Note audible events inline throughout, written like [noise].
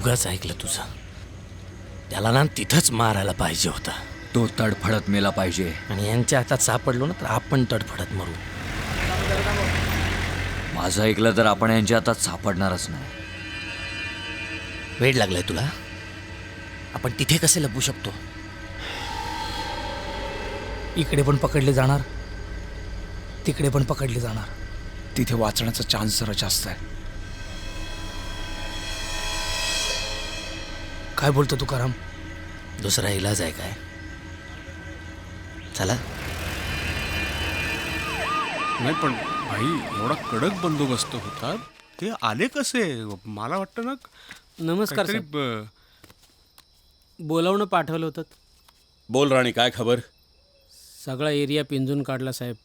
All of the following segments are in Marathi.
उगाच ऐकलं तुझं. त्याला ना तिथंच मारायला पाहिजे होता. तो तडफडत मेला पाहिजे. आणि यांच्या हातात सापडलो ना तर आपण तडफडत मरू. माझं ऐकलं तर आपण यांच्या हातात सापडणारच नाही. वेळ लागलाय तुला? आपण तिथे कसे लपू शकतो? इकडे पण पकडले जाणार. तिकडे पण पकडले जाणार. तिथे वाचण्याचा चान्स जरा जास्त आहे. काय बोलतो तुकाराम? दुसरा इलाज आहे काय? चला. नाही पण भाई एवढा कडक बंदोबस्त होता ते आले कसे? मला वाटतं ना नमस्कार काहीतरी साहेब ब- बोलावणं पाठवलं होतं. बोल राणी काय खबर? सगळा एरिया पिंजून काढला साहेब.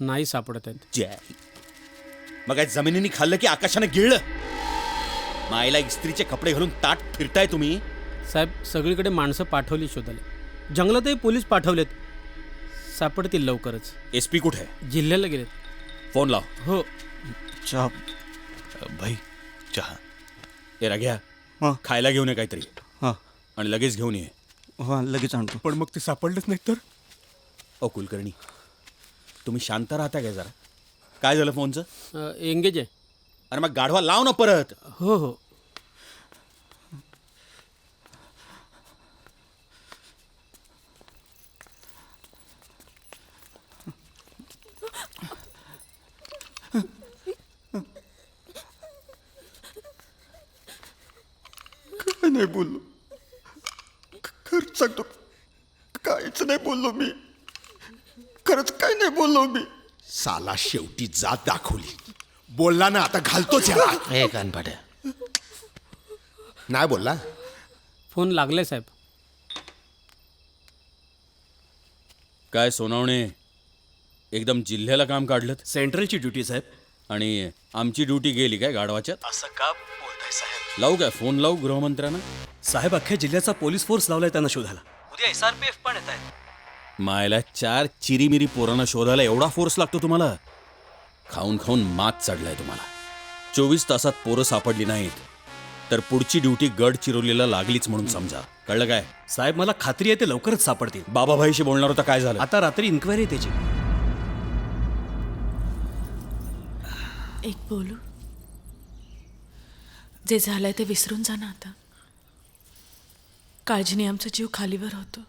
नाही सापडत आहेत. जय. मग काय जमिनीने खाल्लं की आकाशाने गिळलं? मायला इस्त्रीचे कपडे घालून ताट फिरताय तुम्ही? साहेब सगळीकडे माणसं पाठवली शोधायला. जंगलातही पोलीस पाठवलेत. सापडतील लवकरच. एस पी कुठे आहे? जिल्ह्याला गेलेत. फोन लाव. हो. चहा. भाई चहा. हे राघ्या हां. खायला घेऊन ये काहीतरी. हां. आणि लगेच घेऊन ये. हां लगेच आणतो. पण मग ते सापडलेच नाहीत तर? ओ कुलकर्णी. तुम्ही शांत राहता काय जरा. काय झालं फोनचं? एंगेज आहे. अरे मग गाढवा लाव ना परत. हो हो. नाही बोललो. खरंच सांगतो काहीच नाही बोललो मी. खरंच काय नाही बोललो मी. साला शेवटी जात दाखवली. बोलला ना आता घालतोच याला हे कानपाड्या नाही बोलला? फोन लागले साहेब. काय सोनावणे एकदम जिल्ह्याला काम काढलं सेंट्रलची ड्युटी साहेब. आणि आमची ड्युटी गेली काय गाढवाच्यात? असं का साहेब? लावू काय? फोन लावू गृहमंत्र्यांना? साहेब अख्ख्या जिल्ह्याचा पोलीस फोर्स लावलाय त्यांना शोधायला. उद्या एस आर पी एफ पण येत आहेत. मायला चार चिरीमिरी पोरांना शोधायला एवढा फोर्स लागतो तुम्हाला? खाऊन खाऊन मात चढलाय तुम्हाला. चोवीस तासात पोरं सापडली नाहीत. तर पुढची ड्युटी गड चिरोलीला लागलीच म्हणून समजा. कळलं काय? साहेब मला खात्री आहे ते लवकरच सापडतील. बाबाभाईशी बोलणार होता काय झालं? आता रात्री इन्क्वायरी आहे त्याची. एक बोलू. जे झालंय ते विसरून जा ना आता. काळजीने आमचा जीव खालीवर होतो.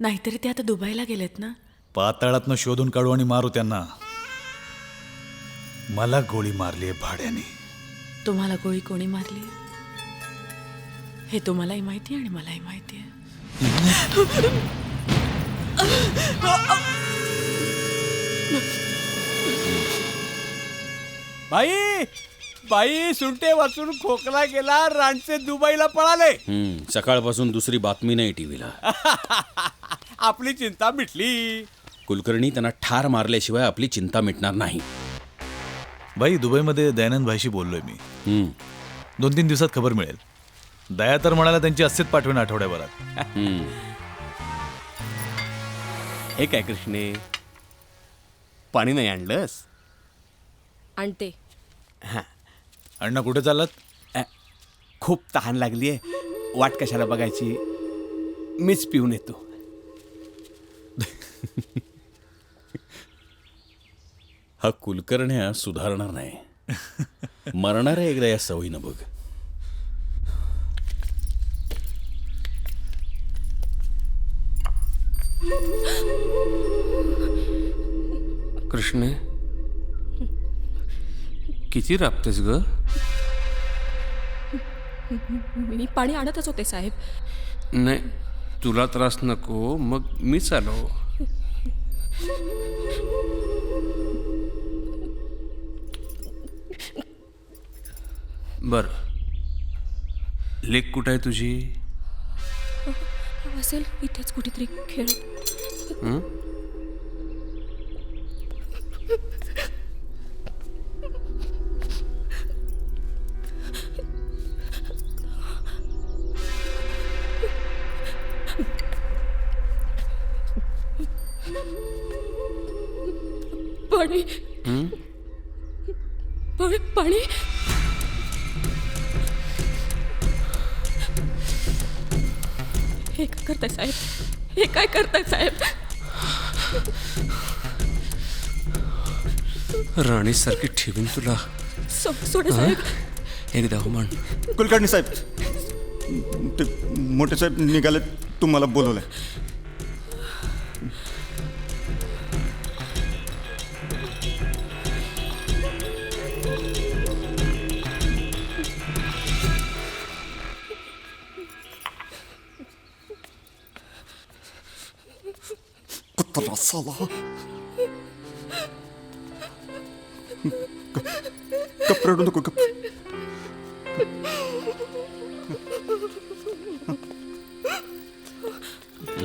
नाहीतरी ते आता दुबईला गेलेत ना? पाताळातनं शोधून काढू आणि मारू त्यांना. मला गोळी मारली आहे भाड्याने. तुम्हाला गोळी कोणी मारली हे तुम्हालाही माहिती आहे आणि मलाही माहिती आहे. बाई बाई सुंटे वाचून खोकला गेला राणचे दुबईला पळाले. हम्म, सकाळपासून दुसरी बातमी नाही टीव्हीला. [laughs] आपली चिंता मिटली. कुलकर्णी त्यांना ठार मारल्याशिवाय आपली चिंता मिटणार नाही. बाई दुबईमध्ये दयानंद भाईशी बोललोय मी. हम्म, दोन तीन दिवसात खबर मिळेल. दया तर म्हणाला त्यांची अस्थित पाठवेन आठवड्याभरात. हम्म. हे काय कृष्णे? पाणी नाही आणलंस? आणते. अण्णा कुठे चाललात? खूप तहान लागली आहे वाट कशाला बघायची? मीच पिऊन येतो. [laughs] हा कुलकर्ण्या सुधारणार नाही. मरणार आहे एकदा या सवयीनं बघ. कृष्णे किती राबतेस ग? मी पाणी आणतच होते साहेब. नाही तुला त्रास नको. मग मीच आलो बर. लेक कुठं आहे तुझी? असेल इथेच कुठेतरी खेळत पाणी. पाणी. हे काय करताय साहेब? हे काय करताय साहेब? राणीसारखी ठेवीन तुला. सोडा साहेब. एकदा हो म्हण. कुलकर्णी साहेब ते मोठे साहेब निघाले तुम्हाला बोलवलंय. कुत्रा साला गप रडू नको गप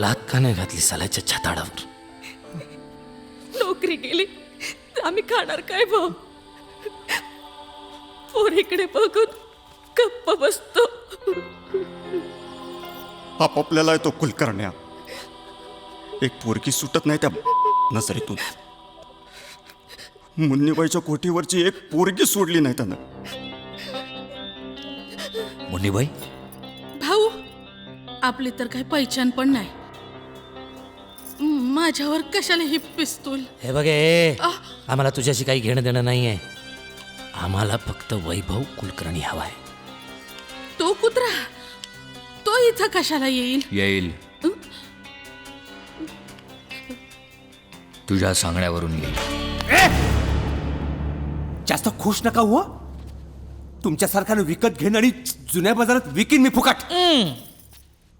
लात का नाही घातली साल्याच्या छताडावर. नोकरी गेली तर आम्ही खाणार काय भाऊ पोरीकडे बघून गप्प बसतो. आपापल्याला येतो कुलकर्ण्या. एक पोरकी सुटत नाही त्या नजरेतून. मुन्नीबाईच्या कोठीवरची एक पोरगी सोडली नाही त्यानं. मुन्नीबाई? भाऊ आपली तर काही पैचान पण नाही. म- माझ्यावर कशाला ही पिस्तूल? हे बघे ए, आम्हाला तुझ्याशी काही घेणं देणं नाही आहे आम्हाला फक्त वैभव कुलकर्णी हवाय तो कुत्रा तो इथं कशाला येईल? येईल. तुझ्या सांगण्यावरून येईल जास्त खुश नका हो तुमच्यासारख्यानं विकत घेणं आणि जुन्या बाजारात विकीन मी फुकट.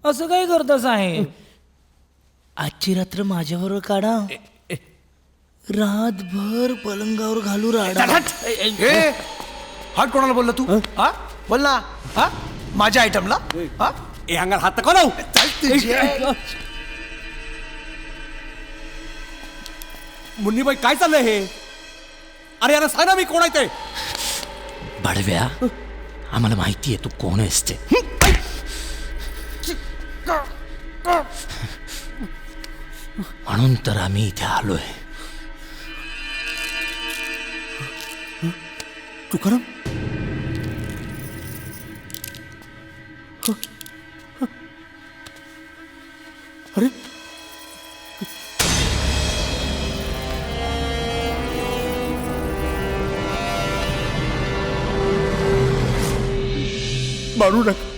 असं काय करता साहेब आजची रात्र माझ्याबरोबर काढा. रातभर पलंगावर घालू राडा. हाट कोणाला बोलला तू? हा? बोल ना. हा? माझ्या आयटमला हा? ए अंगार हात नको मुन्नीबाई काय चाललंय हे? अरे याला सांग ना मी कोण आहे ते? बडव्या आम्हाला माहिती आहे तू कोण आहेस ते. म्हणून तर आम्ही इथे आलोय. तुकाराम? मारू नका